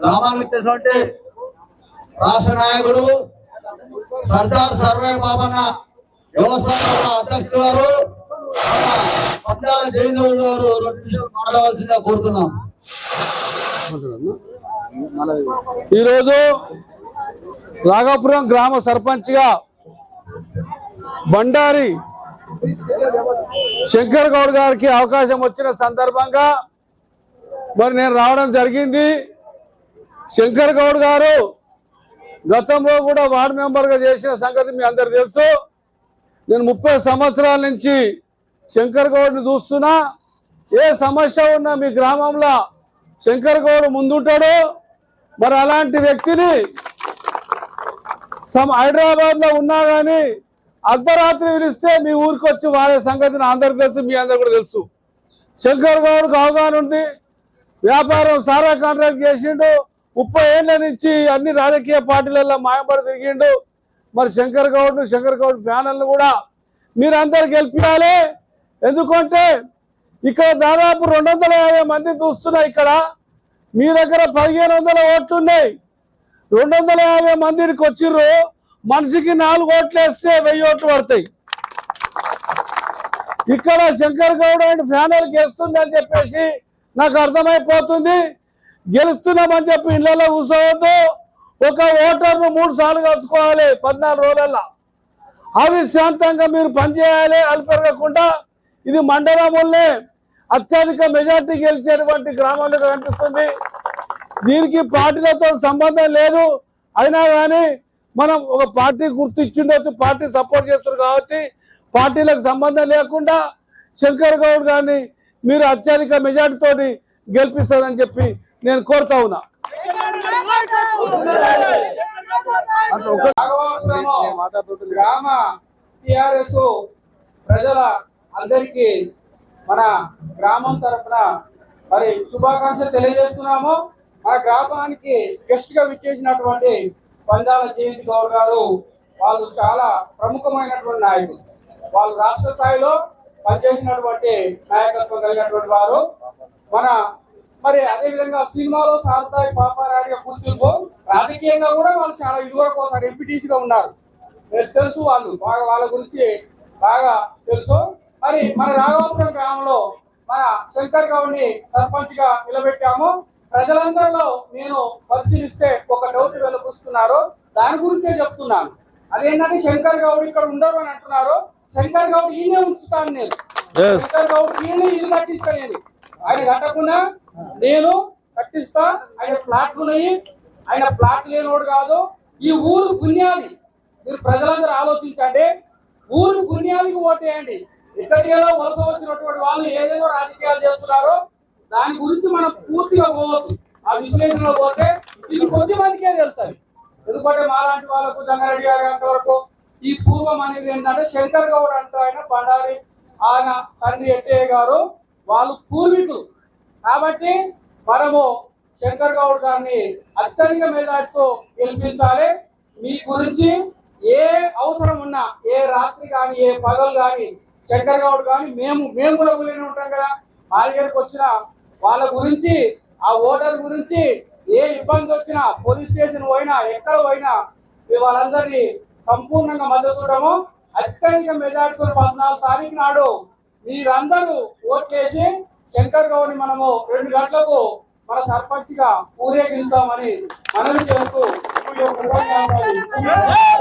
గ్రామానికి ఇచ్చినటువంటి రాష్ట్ర నాయకుడు సర్దార్ సర్వే బాబన్న వ్యవసాయ అధ్యక్షుడు గారు పద్నాలుగు జయంతి గారు రెండు నిమిషాలు మాట్లాడవలసిందిగా కోరుతున్నాం. ఈరోజు రాఘాపురం గ్రామ సర్పంచ్గా బండారి శంకర్ గౌడ్ గారికి అవకాశం వచ్చిన సందర్భంగా మరి నేను రావడం జరిగింది. శంకర్ గౌడ్ గారు గతంలో కూడా వార్డు మెంబర్గా చేసిన సంగతి మీ అందరు తెలుసు. నేను ముప్పై సంవత్సరాల నుంచి శంకర్ గౌడ్ని చూస్తున్నా. ఏ సమస్య ఉన్నా మీ గ్రామంలో శంకర్ గౌడ్ ముందుంటాడు. మరి అలాంటి వ్యక్తిని సమ్ హైదరాబాద్లో ఉన్నా కానీ అర్ధరాత్రి పిలిస్తే మీ ఊరికి వచ్చి వాళ్ళ సంగతి నా అందరికి తెలుసు మీ అందరు కూడా తెలుసు. శంకర్ గౌడ్కి అవగాహన ఉంది. వ్యాపారం సారా కాంట్రాక్ట్ చేసిండు. ముప్పై ఏళ్ళ నుంచి అన్ని రాజకీయ పార్టీలలో మాయపడి తిరిగిండు. మరి శంకర్ గౌడ్ శంకర్ గౌడ్ ఫ్యానల్ని కూడా మీరందరు గెలిపించాలి ఎందుకంటే ఇక్కడ దాదాపు రెండు వందల యాభై మంది చూస్తున్నాయి ఇక్కడ. మీ దగ్గర పదిహేను వందల ఓట్లు ఉన్నాయి రెండు వందల యాభై మందికి వచ్చిర్రు. మనిషికి నాలుగు ఓట్లు వేస్తే వెయ్యి ఓట్లు పడతాయి. ఇక్కడ శంకర్ గౌడ్ అండ్ ఫ్యానల్ గెలుస్తుంది అని చెప్పేసి నాకు అర్థమైపోతుంది. గెలుస్తున్నామని చెప్పి ఇళ్ళలో కూర్చోవద్దు. ఒక ఓటర్ను మూడు సార్లు కలుసుకోవాలి పద్నాలుగు రోజులలో అవి శాంతంగా మీరు పనిచేయాలి అల్పెరగకుండా ఇది మండలంలోనే అత్యధిక మెజార్టీ గెలిచేటువంటి గ్రామంలో కనిపిస్తుంది. దీనికి పార్టీలతో సంబంధం లేదు. అయినా కానీ మనం ఒక పార్టీ గుర్తించుండొచ్చు పార్టీ సపోర్ట్ చేస్తారు కాబట్టి పార్టీలకు సంబంధం లేకుండా శంకర్ గౌడ్ గారిని మీరు అత్యధిక మెజార్టీతోటి గెలిపిస్తారని చెప్పి నేను కోరుతా ఉన్నా. గ్రామ టిఆర్ఎస్ ప్రజల అందరికీ మన గ్రామం తరఫున మరి శుభాకాంక్షలు తెలియజేస్తున్నాము. మన గ్రామానికి గెస్ట్గా విచ్చేసినటువంటి పందాల జయంతి గౌడ్ గారు వాళ్ళు చాలా ప్రముఖమైనటువంటి నాయకులు. వాళ్ళు రాష్ట్ర స్థాయిలో పనిచేసినటువంటి నాయకత్వం కలిగినటువంటి వారు. మన మరి అదే విధంగా సినిమాలో సాగుతాయి పాపారాడిగా గుర్తింపు రాజకీయంగా కూడా వాళ్ళు చాలా ఇదివరకు ఒకసారి ఎంపీటీసీ గా ఉన్నారు తెలుసు వాళ్ళు బాగా వాళ్ళ గురించి బాగా తెలుసు. మరి మన రాఘవాపురం గ్రామంలో మన శంకర్ గౌడ్ని సర్పంచ్గా నిలబెట్టాము. ప్రజలందరిలో నేను పరిశీలిస్తే ఒక డౌట్ వెలుపుస్తున్నారు. దాని గురించే చెప్తున్నాను. అదేంటంటే శంకర్ గౌడ్ ఇక్కడ ఉండరు అని అంటున్నారు. శంకర్ గౌడ్ ఈయనే ఉంచుతాను నేను. శంకర్ గౌడ్ ఈయన ఇల్లు కట్టిస్తా నేను. ఆయన కట్టకుండా నేను కట్టిస్తా. ఆయన ప్లాట్లు ఉన్నాయి ఆయన ప్లాట్ లేనివాడు కాదు. ఈ ఊరు పుణ్యాది మీరు ప్రజలందరూ ఆలోచించండి. ఊరు పుణ్యానికి ఓటేయండి. ఇక్కడికేదో వలస వచ్చినటువంటి వాళ్ళు ఏదేదో రాజకీయాలు చేస్తున్నారో. దాని గురించి మనం పూర్తిగా పోవద్దు. ఆ విశ్లేషణలో పోతే ఇది కొద్ది మందికే తెలుస్తుంది ఎందుకంటే మాలాంటి వాళ్ళకు జంగారెడ్డి గారి వరకు ఈ పూర్వం అనేది ఏంటంటే శంకర్ గౌడ్ అంటూ ఆయన బండారి ఆయన తండ్రి ఎట్టయ్య గారు. వాళ్ళు పూర్వీకులు. కాబట్టి మనము శంకర్ గౌడ్ గారిని అత్యధిక మేధావితో గెలిపించాలి. మీ గురించి ఏ అవసరం ఉన్నా ఏ రాత్రి కానీ ఏ పగలు కానీ శంకర్ గౌడ్ కానీ మేము మేము కూడా ఊళ్ళోనే ఉంటాం కదా. మా దగ్గరకు వచ్చిన వాళ్ళ గురించి ఆ ఓటర్ గురించి ఏ ఇబ్బంది వచ్చినా పోలీస్ స్టేషన్ పోయినా ఎక్కడ పోయినా మేము వాళ్ళందరినీ సంపూర్ణంగా మద్దతు అత్యధిక మెజార్టీతో పద్నాలుగు తారీఖు నాడు మీరందరూ ఓట్లేసి శంకర్ గౌడ్ని మనము రెండు గంటలకు మన సర్పంచ్గా ఊరేగించామని మనవి చేస్తూ